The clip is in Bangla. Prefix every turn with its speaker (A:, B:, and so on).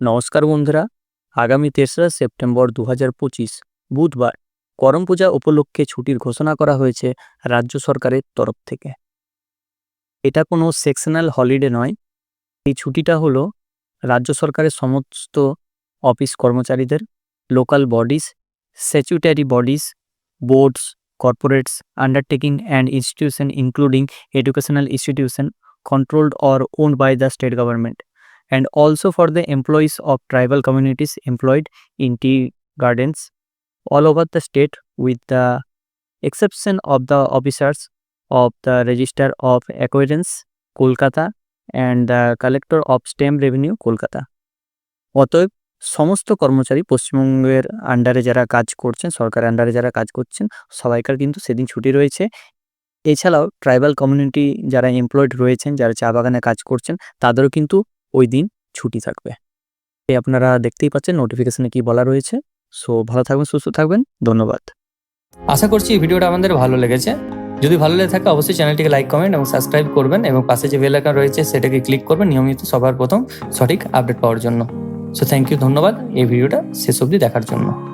A: নমস্কার বন্ধুরা, আগামী তেসরা সেপ্টেম্বর দু পঁচিশ, বুধবার করম পূজা উপলক্ষে ছুটির ঘোষণা করা হয়েছে রাজ্য সরকারের তরফ থেকে। এটা কোনো সেকশনাল হলিডে নয়, এই ছুটিটা হলো রাজ্য সরকারের সমস্ত অফিস কর্মচারীদের, local bodies statutory bodies, boards, corporates, undertaking and institution including educational institution controlled or owned by the state government and also for the employees of tribal communities employed in tea gardens all over the state with the exception of the officers of the register of acquaintance kolkata and the collector of stamp revenue kolkata অতএব সমস্ত কর্মচারী পশ্চিমবঙ্গের আন্ডারে যারা কাজ করছেন সরকারের আন্ডারে যারা কাজ করছেন সবাইকার কিন্তু সেদিন ছুটি রয়েছে এছাড়াও ট্রাইবাল কমিউনিটি যারা এমপ্লয়েড রয়েছেন যারা চা বাগানে কাজ করছেন তাদেরও কিন্তু ওই দিন ছুটি থাকবে। এই আপনারা দেখতেই পাচ্ছেন নোটিফিকেশনে কি বলা রয়েছে। সো ভালো থাকবেন, সুস্থ থাকবেন, ধন্যবাদ।
B: আশা করছি এই ভিডিওটা আমাদের ভালো লেগেছে। যদি ভালো লেগে থাকে, অবশ্যই চ্যানেলটিকে লাইক কমেন্ট এবং সাবস্ক্রাইব করবেন এবং পাশে যে বেল আইকন রয়েছে, সেটাকে ক্লিক করবেন নিয়মিত সবার প্রথম সঠিক আপডেট পাওয়ার জন্য। সো থ্যাংক ইউ ধন্যবাদ। এই ভিডিওটা শেষ অবধি দেখার জন্য।